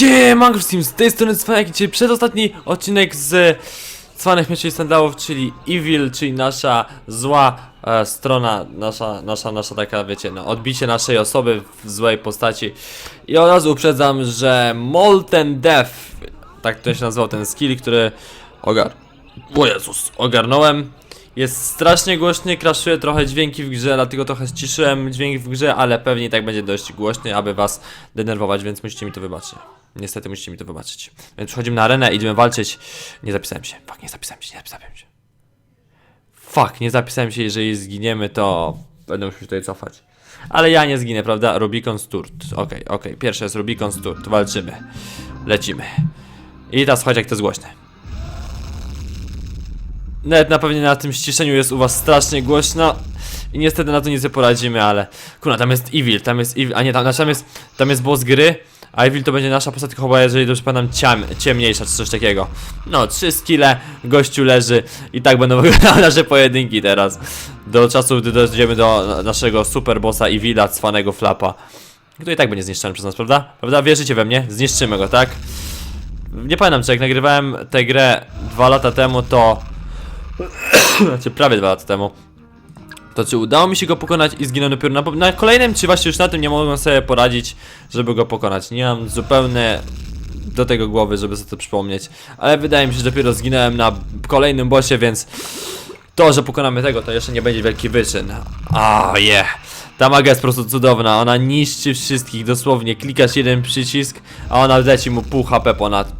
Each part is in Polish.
Siemanko wszystkim, z tej strony Cwanek i dzisiaj przedostatni odcinek z Cwanych Mieczy i Sandałów, czyli Evil, czyli nasza zła e, strona, nasza, nasza, nasza taka, wiecie, no, odbicie naszej osoby w złej postaci. I od razu uprzedzam, że Molten Death, tak to się nazywał ten skill, który ogar... O Jezus, ogarnąłem. Jest strasznie głośny, kraszuje trochę dźwięki w grze, dlatego trochę ściszyłem dźwięk w grze, ale pewnie i tak będzie dość głośny, aby was denerwować, więc musicie mi to wybaczyć. Niestety musicie mi to wybaczyć. Więc przechodzimy na arenę, idziemy walczyć. Nie zapisałem się. Fuck, nie zapisałem się, nie zapisałem się. Fuck, nie zapisałem się, jeżeli zginiemy, to będę musiał się tutaj cofać. Ale ja nie zginę, prawda? Rubicon Sturt. Okej, okej, pierwszy jest Rubicon Sturt. Walczymy. Lecimy. I teraz chodź, jak to jest głośne. Nawet na pewno na tym ściszeniu jest u was strasznie głośno i niestety na to nic nie poradzimy, ale kurwa, tam jest Evil, tam jest Evil, a nie, tam, znaczy tam jest, tam jest boss gry, a Evil to będzie nasza postać chyba, jeżeli dobrze pamiętam, ciam, ciemniejsza czy coś takiego. No, trzy skille, gościu leży i tak będą wyglądały nasze pojedynki teraz. Do czasu, gdy dojdziemy do naszego super bossa Evila, cwanego flapa. Który i tak będzie zniszczony przez nas, prawda? Prawda? Wierzycie we mnie? Zniszczymy go, tak? Nie pamiętam, czy jak nagrywałem tę grę dwa lata temu, to znaczy prawie dwa lata temu. To czy udało mi się go pokonać i zginął dopiero na, na kolejnym, czy właśnie już na tym nie mogłem sobie poradzić, żeby go pokonać. Nie mam zupełnie do tego głowy, żeby sobie to przypomnieć. Ale wydaje mi się, że dopiero zginąłem na kolejnym bossie, więc to, że pokonamy tego, to jeszcze nie będzie wielki wyczyn. A yeah. Ta maga jest po prostu cudowna, ona niszczy wszystkich, dosłownie klikasz jeden przycisk, a ona leci mu pół HP ponad.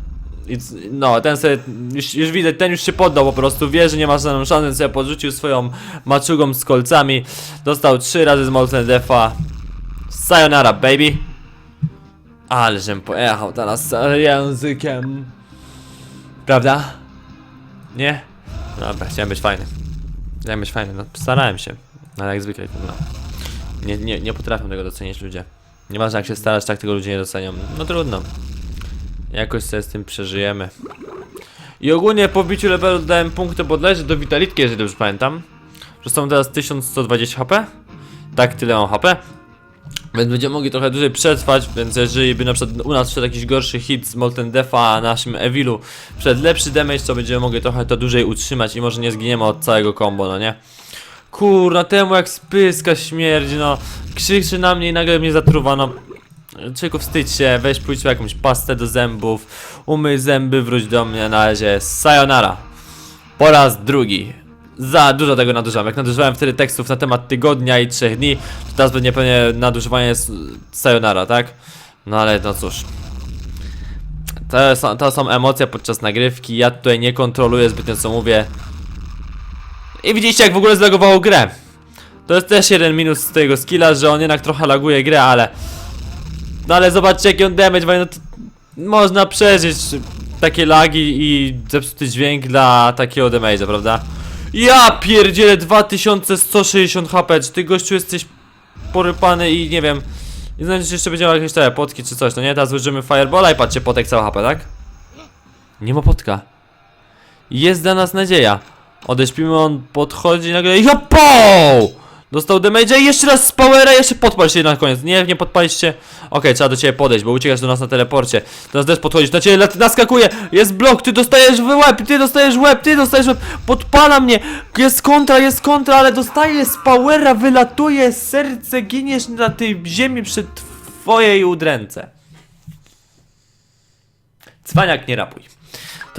No, ten sobie, już, już widać, ten już się poddał po prostu, wie, że nie ma żadną szansę, sobie podrzucił swoją maczugą z kolcami, dostał trzy razy z Molten Defa. Sayonara, baby! Ale żem pojechał teraz językiem. Prawda? Nie? Dobra, chciałem być fajny. Chciałem być fajny, no starałem się. Ale jak zwykle, no. Nie, nie, nie potrafią tego docenić ludzie. Nieważne jak się starasz, tak tego ludzie nie docenią. No trudno. Jakoś sobie z tym przeżyjemy. I ogólnie po wbiciu levelu dałem punkty bodajże do Vitalitki, jeżeli dobrze pamiętam. Że są teraz 1120 HP. Tak, tyle mam HP. Więc będziemy mogli trochę dłużej przetrwać, więc jeżeli by na przykład u nas wszedł jakiś gorszy hit z Molten Defa, a naszym Evilu wszedł lepszy damage, to będziemy mogli trochę to dłużej utrzymać i może nie zginiemy od całego combo, no nie? Kurna, temu jak spyska śmierdzi, no. Krzyczy na mnie i nagle mnie zatruwa, no. Człowieku wstydź się, weź pójdź jakąś pastę do zębów, umyj zęby, wróć do mnie, na razie, sayonara. Po raz drugi. Za dużo tego nadużywam. Jak nadużywałem wtedy tekstów na temat tygodnia i trzech dni, to teraz będzie pewnie nadużywanie sayonara, tak? No ale no cóż. To są, to są emocje podczas nagrywki, ja tutaj nie kontroluję zbytnio co mówię. I widzicie jak w ogóle zlagowało grę. To jest też jeden minus tego skilla, że on jednak trochę laguje grę, ale... No ale zobaczcie jaki on damage ma, no to można przeżyć takie lagi i zepsuty dźwięk dla takiego damage'a, prawda? Ja pierdzielę 2160 HP, czy ty gościu jesteś porypany i nie wiem Nie znam, czy jeszcze będzie miał jakieś te potki czy coś, no nie? Teraz użyjemy Firebola i patrzcie, potek cała HP, tak? Nie ma potka Jest dla nas nadzieja Odeśpimy, on podchodzi i nagle ja poł! Dostał damage'a i jeszcze raz z powera, jeszcze podpal się na koniec. Nie, nie podpaliście. Okej, trzeba do ciebie podejść, bo uciekasz do nas na teleporcie. Teraz też podchodzisz, na ciebie lat- naskakuje. Jest blok, ty dostajesz w łeb, ty dostajesz w łeb, ty dostajesz w łeb. Podpala mnie. Jest kontra, jest kontra, ale dostaje z powera, wylatuje serce, giniesz na tej ziemi przy twojej udręce. Cwaniak nie rapuj.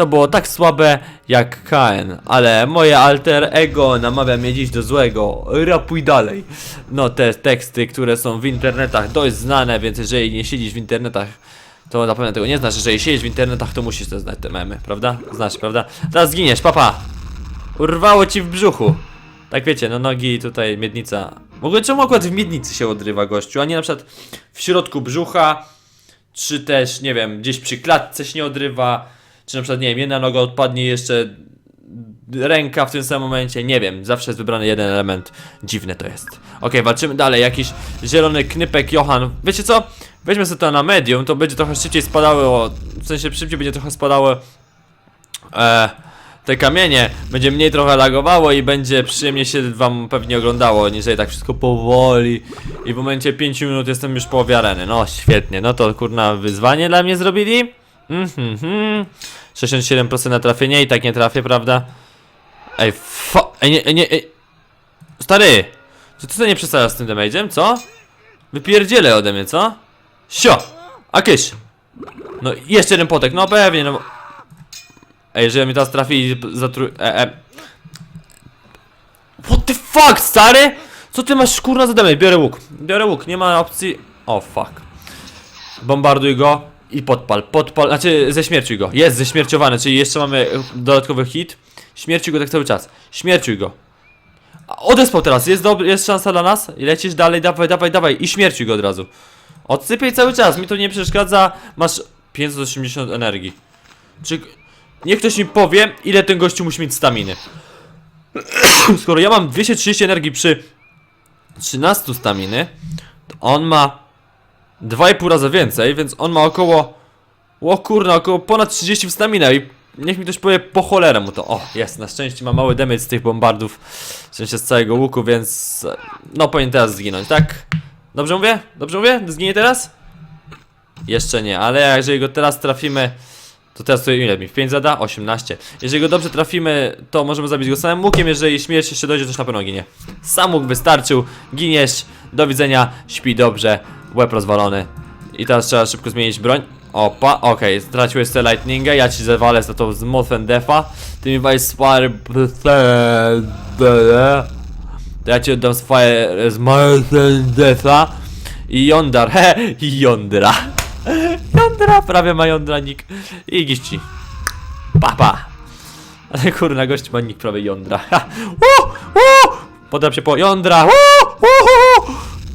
To było tak słabe jak KN, ale moje alter ego namawia mnie dziś do złego. Rapuj dalej. No te teksty, które są w internetach dość znane, więc jeżeli nie siedzisz w internetach, to na pewno tego nie znasz. Jeżeli siedzisz w internetach, to musisz też znać te memy, prawda? Znasz, prawda? Teraz zginiesz, papa! Urwało ci w brzuchu. Tak wiecie, no nogi tutaj miednica. W ogóle czemu akurat w miednicy się odrywa gościu, a nie na przykład w środku brzucha, czy też, nie wiem, gdzieś przy klatce się nie odrywa, czy na przykład, nie wiem, jedna noga odpadnie jeszcze ręka w tym samym momencie, nie wiem, zawsze jest wybrany jeden element, dziwne to jest. Okej, walczymy dalej, jakiś zielony knypek Johan, wiecie co, weźmy sobie to na medium, to będzie trochę szybciej spadało, w sensie szybciej będzie trochę spadało e, te kamienie, będzie mniej trochę lagowało i będzie przyjemnie się wam pewnie oglądało, niżeli tak wszystko powoli. I w momencie 5 minut jestem już połowie areny. No świetnie, no to kurna wyzwanie dla mnie zrobili. Mhm, mhm. 67% na trafienie i tak nie trafię, prawda? Ej, fo... Ej, nie, nie, ej. Stary! Czy ty to nie przestawiasz z tym damage'em, co? Wypierdzielę ode mnie, co? Sio! A! No jeszcze jeden potek, no pewnie, no Ej, jeżeli mi teraz trafi i zatru... E, e. What the fuck, stary? Co ty masz kurna za damage? Biorę łuk, biorę łuk, nie ma opcji... O, fuck. Bombarduj go i podpal, podpal, znaczy ześmierciuj go. Jest ześmierciowany, czyli jeszcze mamy dodatkowy hit. Śmierciuj go tak cały czas. Śmierciuj go. Odespał teraz, jest, dobry, jest szansa dla nas lecisz dalej, dawaj, dawaj, dawaj i śmierciuj go od razu. Odsypiaj cały czas, mi to nie przeszkadza, masz 580 energii. Czy... Niech ktoś mi powie, ile ten gościu musi mieć staminy. Skoro ja mam 230 energii przy 13 staminy, to on ma 2,5 razy więcej, więc on ma około... O kurna, około ponad 30 w staminę i niech mi ktoś powie po cholerę mu to. O, jest, na szczęście ma mały damage z tych bombardów, w sensie z całego łuku, więc... No, powinien teraz zginąć, tak? Dobrze mówię? Dobrze mówię? Zginie teraz? Jeszcze nie, ale jeżeli go teraz trafimy, to teraz to ile mi? W 5 zada? 18. Jeżeli go dobrze trafimy, to możemy zabić go samym łukiem, jeżeli śmierć jeszcze dojdzie, to już na pewno ginie. Sam łuk wystarczył, giniesz, do widzenia, śpi dobrze, łeb rozwalony. I teraz trzeba szybko zmienić broń. Opa, okej, straciłeś te lightninga, ja ci zawalę za to z Moffen Defa. Ty mi weź swoje... To ja ci oddam swoje z Moffen Defa. I Jondar, he, i Jondra. Jądra, prawie ma jądra nick. I giści. Papa. Ale kurna, gość ma nick prawie u. Podam się po u.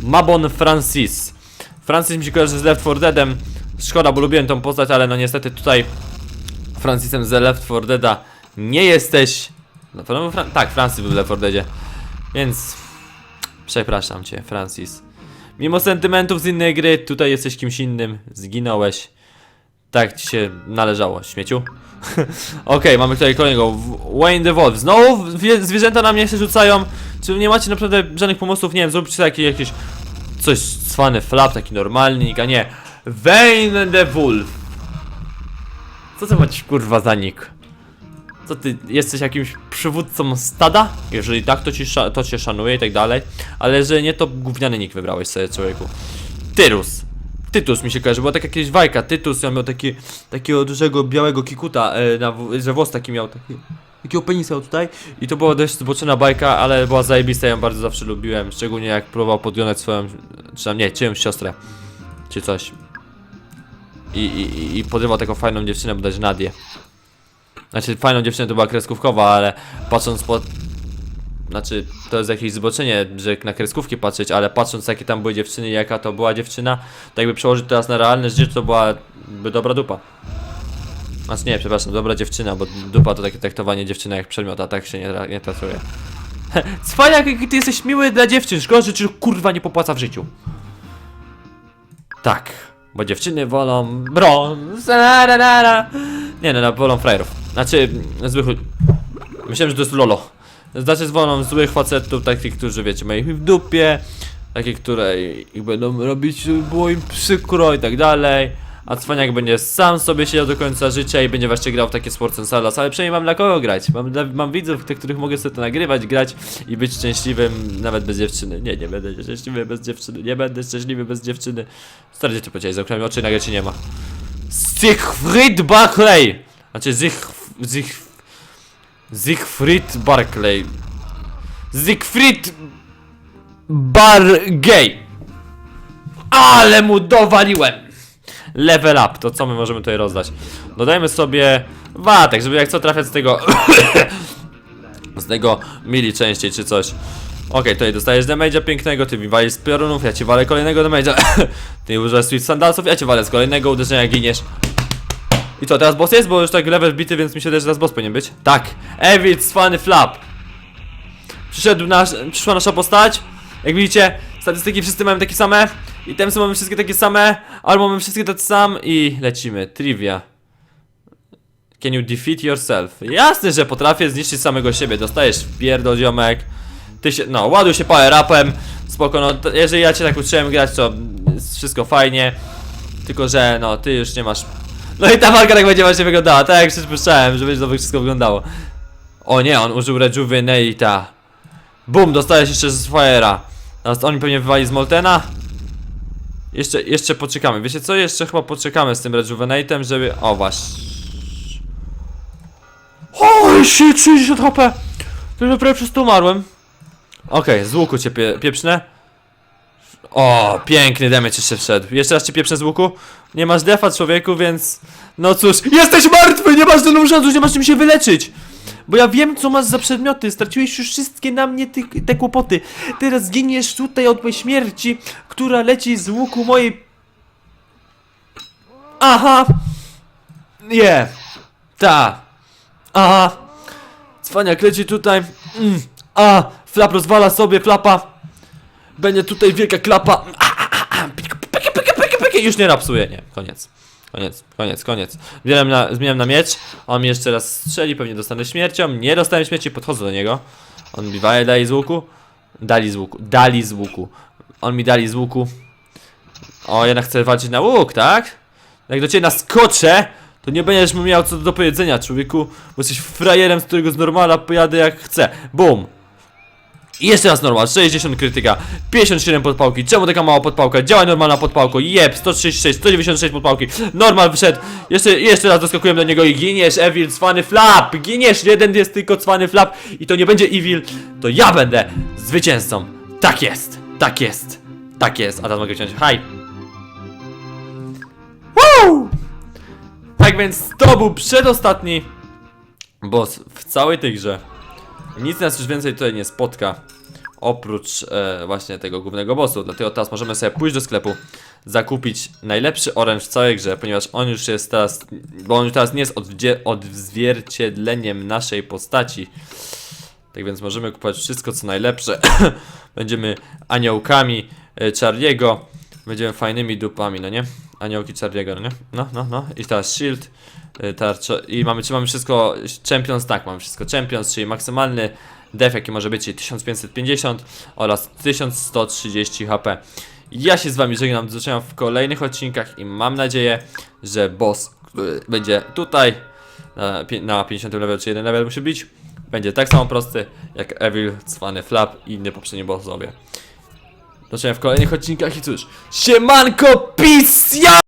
Mabon Francis. Francis mi się kojarzy z Left 4 Deadem. Szkoda, bo lubiłem tą postać, ale no niestety tutaj Francisem z Left 4 Deada nie jesteś. No no, tak, Francis był w Left 4 Deadzie. Więc przepraszam cię, Francis. Mimo sentymentów z innej gry, tutaj jesteś kimś innym, zginąłeś. Tak ci się należało, śmieciu. Okej, mamy tutaj kolejnego. Wayne the Wolf. Znowu wie- zwierzęta na mnie się rzucają. Czy nie macie naprawdę żadnych pomysłów? Nie wiem, zróbcie taki jakiś coś cwany flap, taki normalnik, a nie. Wayne the Wolf. Co to macie kurwa za nick? Co ty jesteś jakimś przywódcą stada? Jeżeli tak, to, ci to cię szanuję i tak dalej. Ale jeżeli nie, to gówniany nick wybrałeś sobie człowieku. Tyrus. Tytus mi się kojarzy, była taka jakieś bajka. Tytus ja miał taki, takiego dużego białego kikuta, e, na, że włos taki miał, taki, takiego penisa tutaj. I to była dość zboczona bajka, ale była zajebista, ja ją bardzo zawsze lubiłem. Szczególnie jak próbował podjąć swoją, czy tam nie, czyjąś siostrę, czy coś. I, i, i podrywał taką fajną dziewczynę, bodajże Nadię. Znaczy, fajną dziewczynę to była kreskówkowa, ale patrząc po. Znaczy, to jest jakieś zboczenie, że na kreskówki patrzeć, ale patrząc jakie tam były dziewczyny i jaka to była dziewczyna, to jakby przełożyć teraz na realne życie, to byłaby dobra dupa. Znaczy nie, przepraszam, dobra dziewczyna, bo dupa to takie traktowanie dziewczyny jak przedmiot, a tak się nie, nie traktuje. Cwaniak, jaki ty jesteś miły dla dziewczyn, szkoda, że ci kurwa nie popłaca w życiu. Tak, bo dziewczyny wolą brąz. la. Nie no, no, wolą frajerów. Znaczy, złych ludzi. Myślałem, że to jest Lolo. Znaczy, wolą złych facetów, takich, którzy wiecie, mają ich w dupie, takie, które ich będą robić, było im przykro i tak dalej. A cwaniak będzie sam sobie siedział do końca życia i będzie właśnie grał w takie Sports Salas, ale przynajmniej mam dla kogo grać. Mam, dla, mam widzów, tych, których mogę sobie to nagrywać, grać i być szczęśliwym nawet bez dziewczyny. Nie, nie będę szczęśliwy bez dziewczyny, nie będę szczęśliwy bez dziewczyny. Stary, ty powiedziałeś, zamknąłem oczy i nagle nie ma. Siegfried Barclay! Znaczy Zich... Zich... Siegfried Barclay. Siegfried Bargay. Ale mu dowaliłem! Level up, to co my możemy tutaj rozdać? Dodajmy sobie watek, żeby jak co trafiać z tego... z tego mili częściej czy coś. Okej, tutaj dostajesz damage'a pięknego, ty mi walisz z piorunów, ja ci walę kolejnego damage'a. ty używasz sweet sandalsów, ja ci walę z kolejnego uderzenia, giniesz. I co, teraz boss jest? Bo już tak level wbity, więc mi się że teraz boss powinien być. Tak, Evil Funny Flap. Przyszedł nasz, przyszła nasza postać. Jak widzicie, statystyki wszyscy mają takie same. I temsy mamy wszystkie takie same. Albo mamy wszystkie takie same i lecimy. Trivia. Can you defeat yourself? Jasne, że potrafię zniszczyć samego siebie. Dostajesz pierdol, ziomek. Ty się, no, ładuj się power upem. Spoko, no, jeżeli ja cię tak uczyłem grać, to wszystko fajnie. Tylko, że no, ty już nie masz... No i ta walka tak będzie właśnie wyglądała, tak jak przypuszczałem, że będzie to wszystko wyglądało. O nie, on użył Rejuvenate'a. Bum, dostajesz jeszcze z Fire'a. Teraz oni pewnie wywali z Moltena. Jeszcze, jeszcze poczekamy. Wiecie co? Jeszcze chyba poczekamy z tym Rejuvenate'em, żeby... O, właśnie. Holy shit, 60 HP! To już prawie przez to umarłem. Okej, z łuku cię pie pieprzne. O, piękny damage jeszcze wszedł. Jeszcze raz cię pieprzę z łuku. Nie masz defa, człowieku, więc... No cóż, jesteś martwy! Nie masz żadną szans, nie masz czym się wyleczyć! Bo ja wiem, co masz za przedmioty. Straciłeś już wszystkie na mnie ty, te kłopoty. Teraz zginiesz tutaj od mojej śmierci, która leci z łuku mojej... Aha! Nie! Ta! Aha! Cwaniak leci tutaj. Mm. A! Flap rozwala sobie, flapa. Będzie tutaj wielka klapa. Już nie rapsuje, nie. Koniec. Koniec, koniec, koniec. Zmieniam na, zmieniam na miecz. On mi jeszcze raz strzeli, pewnie dostanę śmiercią. Nie dostałem śmierci, podchodzę do niego. On mi daje, daje z łuku. Dali z łuku, dali z łuku. On mi dali z łuku. O, jednak chcę walczyć na łuk, tak? Jak do ciebie naskoczę, to nie będziesz miał co do powiedzenia, człowieku, bo jesteś frajerem, z którego z normala pojadę jak chcę. Bum! I jeszcze raz normal, 60 krytyka, 57 podpałki, czemu taka mała podpałka, działa normalna podpałka, jeb, 136, 196 podpałki, normal wyszedł, jeszcze, jeszcze raz doskakujemy do niego i giniesz, Evil, cwany flap, giniesz, jeden jest tylko cwany flap i to nie będzie Evil, to ja będę zwycięzcą, tak jest, tak jest, tak jest, a teraz mogę wziąć, haj. Woo! Tak więc to był przedostatni boss w całej tej grze. Nic nas już więcej tutaj nie spotka. Oprócz e, właśnie tego głównego bossu. Dlatego teraz możemy sobie pójść do sklepu, zakupić najlepszy oręż w całej grze, ponieważ on już jest teraz. Bo on już teraz nie jest odzwierciedleniem naszej postaci. Tak więc możemy kupować wszystko co najlepsze. Będziemy aniołkami e. Będziemy fajnymi dupami, no nie? Aniołki Charlie'ego, no nie? No, no, no. I teraz shield. y, Tarcza, I mamy, czy mamy wszystko, Champions, tak, mamy wszystko Champions, czyli maksymalny def jaki może być, czyli 1550 oraz 1130 HP. Ja się z wami żegnam, do zobaczenia w kolejnych odcinkach i mam nadzieję, że boss, który będzie tutaj na, na 50 level, czy 1 level musi być, będzie tak samo prosty jak Evil, Cwany Flap i inne poprzednie bossowie. Zobaczenia w kolejnych odcinkach i cóż, siemanko, peace, ja!